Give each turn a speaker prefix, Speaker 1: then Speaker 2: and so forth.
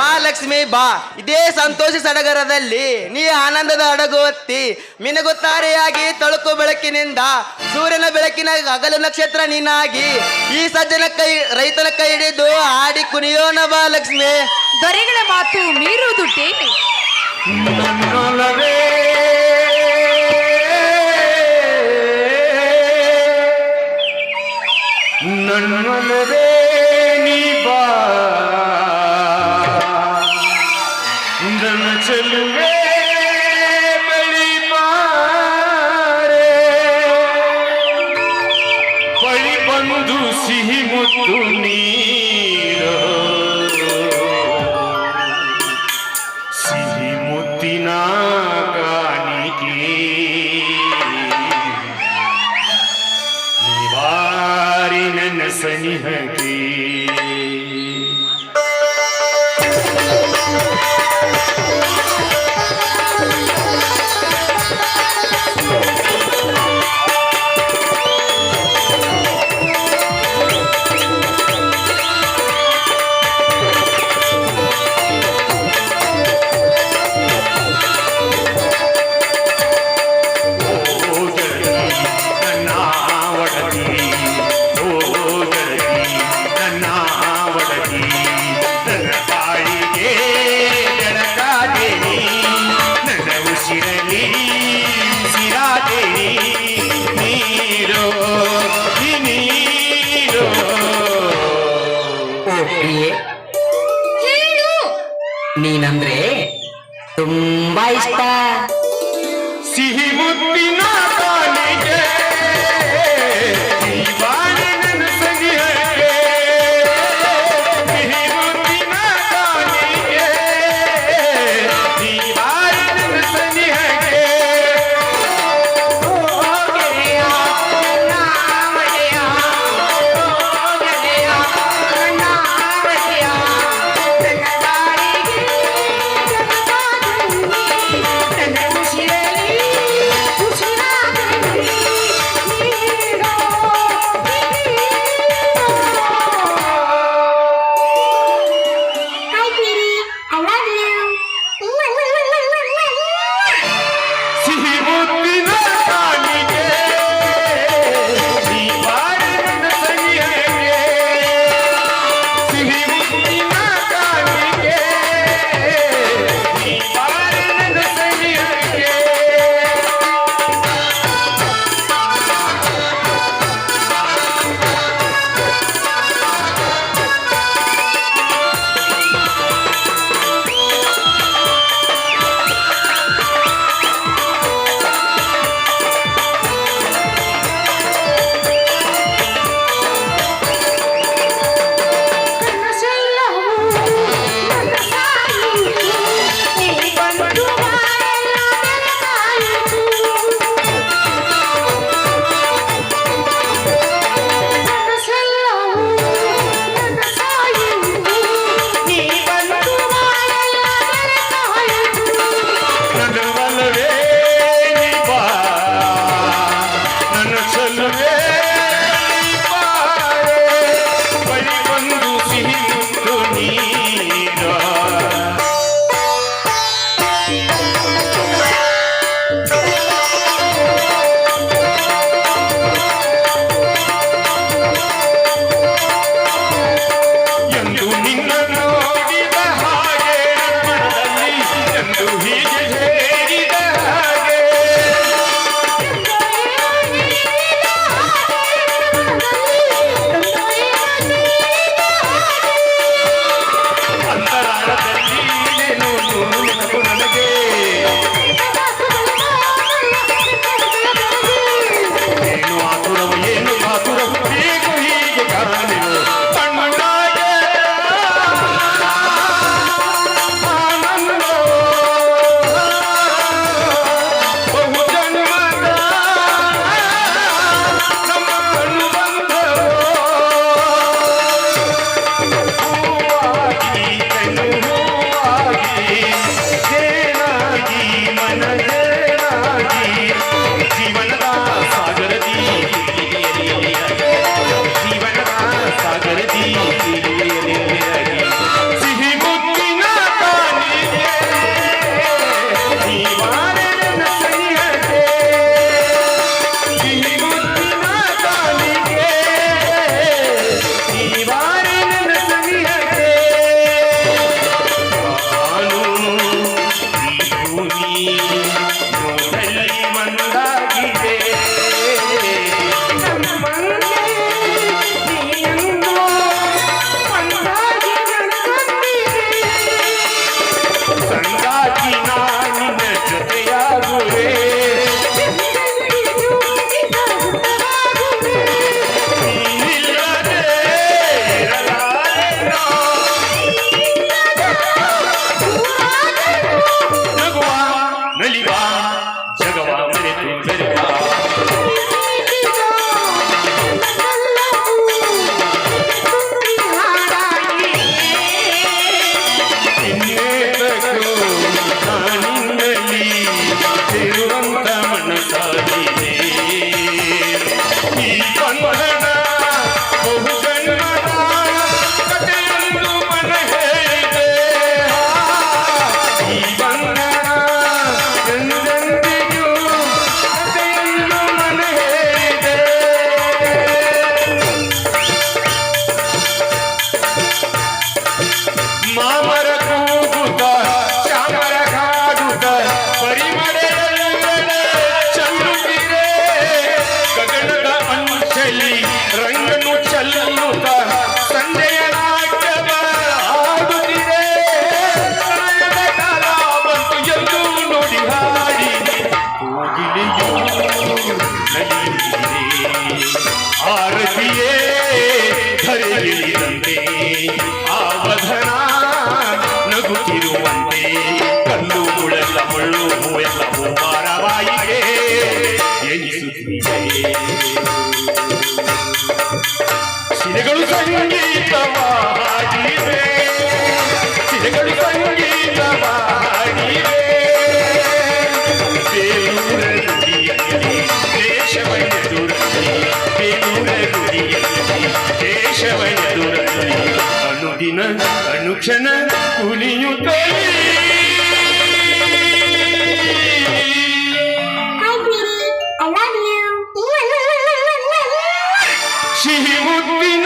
Speaker 1: ಬಾ ಲಕ್ಷ್ಮಿ ಬಾ. ಇದೇ ಸಂತೋಷ ಸಡಗರದಲ್ಲಿ ನೀ ಆನಂದದ ಅಡಗೊತ್ತಿ ಮಿನಗುತ್ತಾರೆಯಾಗಿ ತಳುಕು ಬೆಳಕಿನಿಂದ ಸೂರ್ಯನ ಬೆಳಕಿನ ಅಗಲು ನಕ್ಷತ್ರ ನೀನಾಗಿ ಈ ಸಜ್ಜನ ಕೈ ರೈತನ ಕೈ ಹಿಡಿದು ಆಡಿ ಕುಣಿಯೋಣ ಬಾ ಲಕ್ಷ್ಮಿ
Speaker 2: ದೊರೆಗಳ ಮಾತು ಮೀರುವುದು
Speaker 3: ನನ್ನ ನನ್ನೊಲವೇ ನೀ ಬಾ. चलवे बड़ी मारे। बड़ी बंधु सिंह मुतुनी सनिह की। ಓ
Speaker 4: ಪ್ರಿಯೆ ನೀನಂದ್ರೆ ತುಂಬಾ ಇಷ್ಟ.
Speaker 3: ಸಿಹಿ ಮುದ್ದಿನ மாமா ಅನುಕ್ಷಣ ಕುಲಿಯುತ್ತಲೇ ಸಿಹಿ ಮುದ್ದಿನ